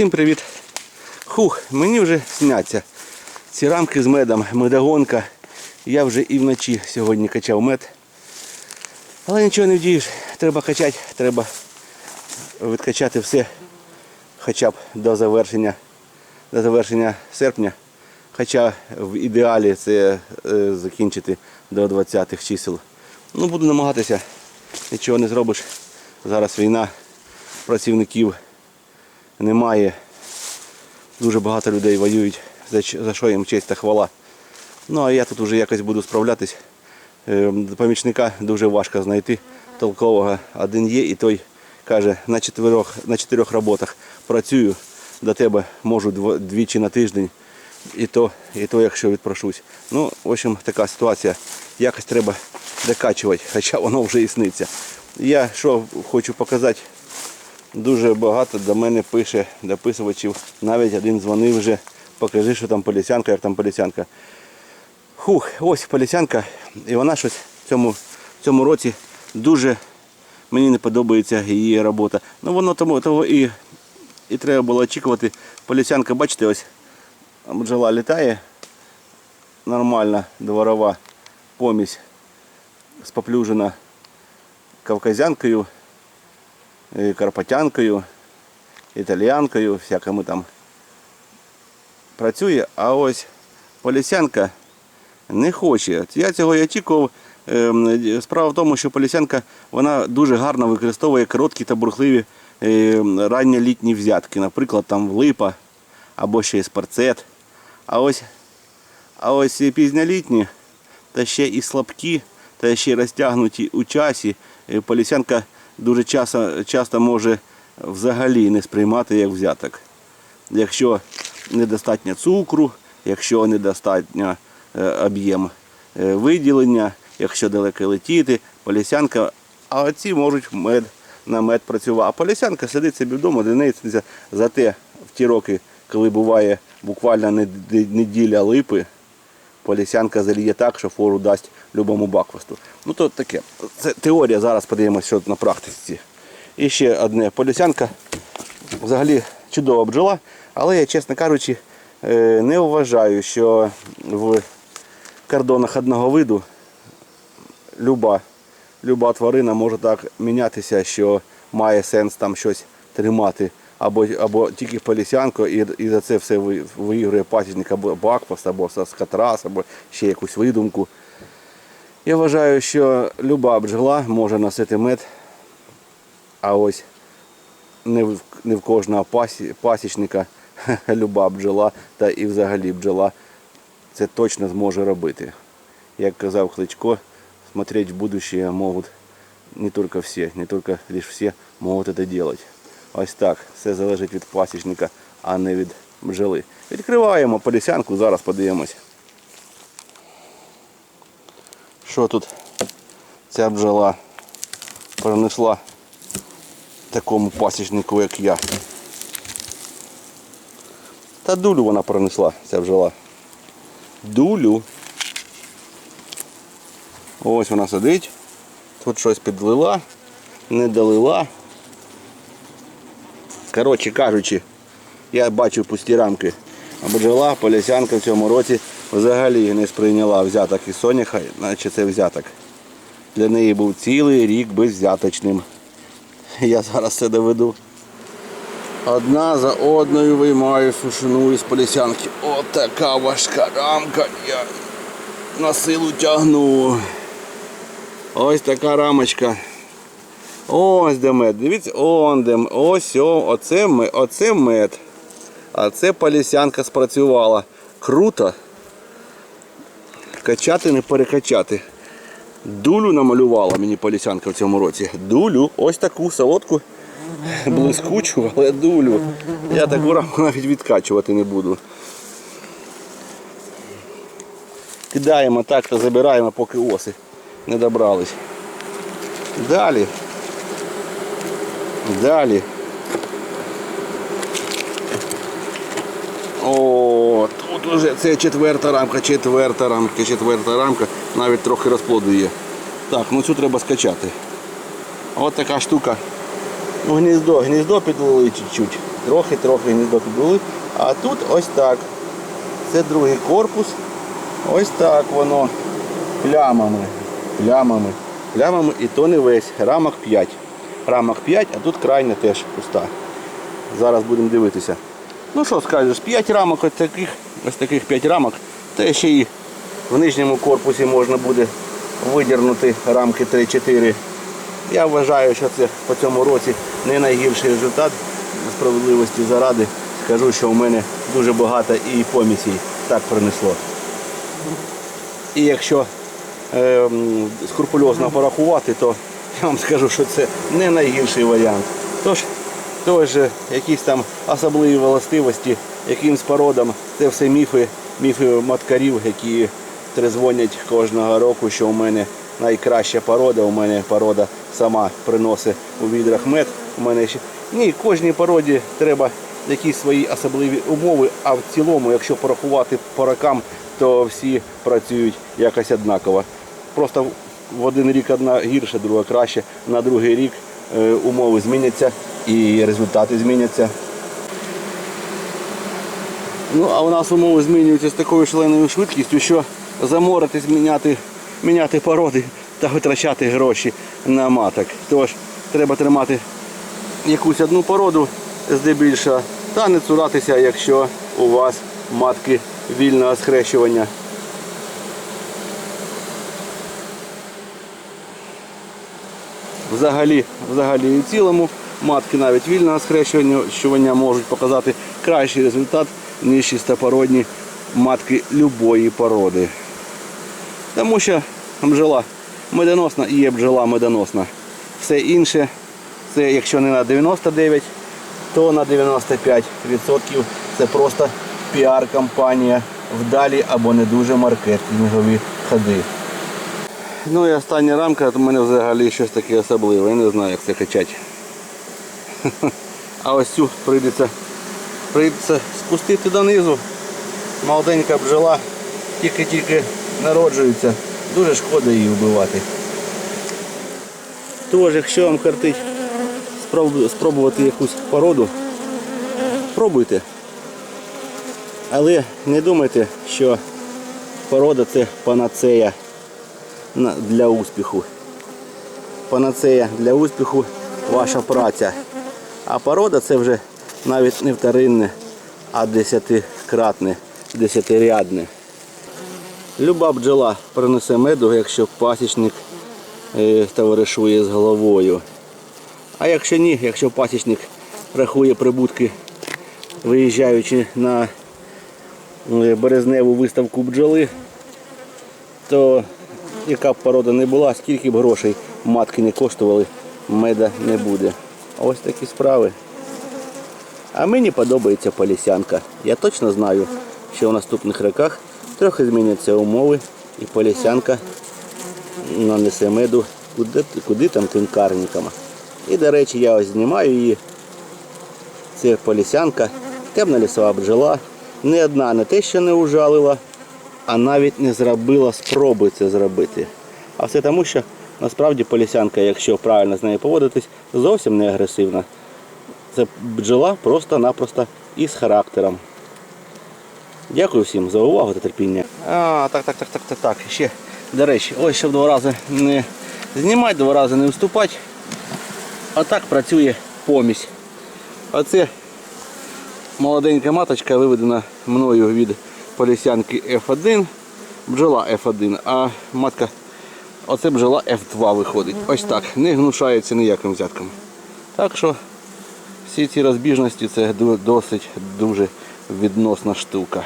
Всім привіт. Хух, мені вже сняться ці рамки з медом, медогонка. Я вже і вночі сьогодні качав мед. Але нічого не вдієш, треба качати, треба відкачати все хоча б до завершення, до завершення серпня. Хоча в ідеалі це е, закінчити до 20-х чисел. Ну, буду намагатися, нічого не зробиш. Зараз війна, працівників немає. Дуже багато людей воюють, за, що їм честь та хвала. Ну а я тут вже якось буду справлятись. Е, Помічника дуже важко знайти толкового. Один є і той каже, на чотирьох, на чотирьох роботах працюю, до тебе можу двічі на тиждень. І то, і то, якщо відпрошусь. Ну, в общем, така ситуація. Якось треба докачувати, хоча воно вже і сниться. Я що хочу показати, Дуже багато до мене пише дописувачів. Навіть один дзвонив вже. Покажи, що там полісянка, як там полісянка. Хух, ось полісянка. І вона щось в цьому, в цьому році дуже мені не подобається її робота. Ну воно тому того і, і треба було очікувати. Полісянка, бачите, ось бджола літає. Нормальна дворова помість споплюжена кавказянкою карпатянкою, італіянкою, всякими там працює, а ось полісянка не хоче. Я цього і очікував. Ем, Справа в тому, що полісянка вона дуже гарно використовує короткі та бурхливі ем, ранньолітні взятки, наприклад, там липа або ще спарцет. А ось, а ось пізньолітні, та ще і слабкі, та ще й розтягнуті у часі. е, Полісянка дуже часто, часто може взагалі не сприймати як взяток. Якщо недостатньо цукру, якщо недостатньо е, об'єм е, виділення, якщо далеко летіти, полісянка, а оці можуть мед, на мед працювати. А полісянка сидить собі вдома, дивиться за те в ті роки, коли буває буквально неділя липи, полісянка заліє так, що фору дасть любому бакфасту. Ну то таке. Це теорія, зараз подивимося, на практиці. І ще одне полісянка. Взагалі чудова бджола, але я, чесно кажучи, е, не вважаю, що в кордонах одного виду люба, люба тварина може так мінятися, що має сенс там щось тримати. Або, або тільки полісянку, і, і за це все ви- виігрує пасічник або бакфаст, або скатрас, або ще якусь видумку. Я вважаю, що люба бджола може носити мед, а ось не в, не в кожного пасі, пасічника люба бджола та і взагалі бджола це точно зможе робити. Як казав Кличко, смотреть в будущее можуть не тільки всі, не тільки лише всі можуть це робити. Ось так, все залежить від пасічника, а не від бджоли. Відкриваємо полісянку, зараз подивимось. Що тут ця бджола принесла такому пасічнику, як я. Та дулю вона пронесла, ця бджола. Дулю. Ось вона сидить. Тут щось підлила, не долила. Коротше кажучи, я бачу пусті рамки. А бджола полісянка в цьому році взагалі не сприйняла взяток із соняха, наче це взяток. Для неї був цілий рік безвзяточним. Я зараз це доведу. Одна за одною виймаю сушину із полісянки. От така важка рамка. Я на силу тягну. Ось така рамочка. Ось де мед. Дивіться, он де. Ось о, оце мед. Оце мед. А це полісянка спрацювала. Круто. Качати не перекачати. Дулю намалювала мені полісянка в цьому році. Дулю, ось таку солодку, блискучу, але дулю. Я таку рамку навіть відкачувати не буду. Кидаємо так та забираємо, поки оси не добрались. Далі. Далі. О, тут уже це четверта рамка, четверта рамка, четверта рамка, навіть трохи розплоду є. Так, ну цю треба скачати. От така штука. Ну, гніздо, гніздо підлили чуть-чуть. трохи-трохи гніздо були. А тут ось так. Це другий корпус. Ось так воно. Плямами. Плямами. Плямами і то не весь. Рамок 5. Рамок 5, а тут крайня теж пуста. Зараз будемо дивитися. Ну що скажеш, 5 рамок, ось таких, ось таких 5 рамок, та ще і в нижньому корпусі можна буде видірнути рамки 3-4. Я вважаю, що це по цьому році не найгірший результат справедливості заради. Скажу, що у мене дуже багато і помісій так принесло. І якщо е, скрупульозно порахувати, то я вам скажу, що це не найгірший варіант. Тож, тож е, якісь там особливі властивості, якимсь породам, це все міфи, міфи маткарів, які трезвонять кожного року, що у мене найкраща порода, у мене порода сама приносить у відрах мед. У мене ще ні, кожній породі треба якісь свої особливі умови, а в цілому, якщо порахувати по рокам, то всі працюють якось однаково. Просто в один рік одна гірше, друга краще. На другий рік е, умови зміняться і результати зміняться. Ну, а у нас умови змінюються з такою шаленою швидкістю, що заморитись, міняти, міняти породи та витрачати гроші на маток. Тож треба тримати якусь одну породу здебільшого та не цуратися, якщо у вас матки вільного схрещування. Взагалі, взагалі і в цілому матки навіть вільного схрещування можуть показати кращий результат, ніж чистопородні матки любої породи. Тому що бджола медоносна і є бджола медоносна. Все інше, це якщо не на 99, то на 95% це просто піар-кампанія вдалі або не дуже маркетингові ходи. Ну і остання рамка, у мене взагалі щось таке особливе, я не знаю, як це качати. А ось цю прийдеться, прийдеться спустити донизу. Молоденька бджола тільки-тільки народжується. Дуже шкода її вбивати. Тож, якщо вам картить спробувати якусь породу, пробуйте. Але не думайте, що порода це панацея на- для успіху. Панацея для успіху ваша праця. А порода це вже навіть не вторинне, а десятикратне, десятирядне. Люба бджола принесе меду, якщо пасічник е, товаришує з головою. А якщо ні, якщо пасічник рахує прибутки, виїжджаючи на е, березневу виставку бджоли, то яка б порода не була, скільки б грошей матки не коштували, меда не буде. Ось такі справи. А мені подобається полісянка. Я точно знаю, що в наступних роках трохи зміняться умови і полісянка нанесе меду куди, куди там тим карникам. І, до речі, я ось знімаю її. Це полісянка, темна лісова бджола. Ні одна не те, що не ужалила, а навіть не зробила спроби це зробити. А все тому, що насправді полісянка, якщо правильно з нею поводитись, зовсім не агресивна. Це бджола просто-напросто із характером. Дякую всім за увагу та терпіння. А, так, так, так, так, так, так. Ще, до речі, ось щоб два рази не знімати, два рази не вступати. А так працює помісь. Оце молоденька маточка виведена мною від полісянки F1, бджола F1, а матка, оце бджола F2 виходить. Ось так, не гнушається ніяким взятком. Так що всі ці розбіжності це досить дуже відносна штука.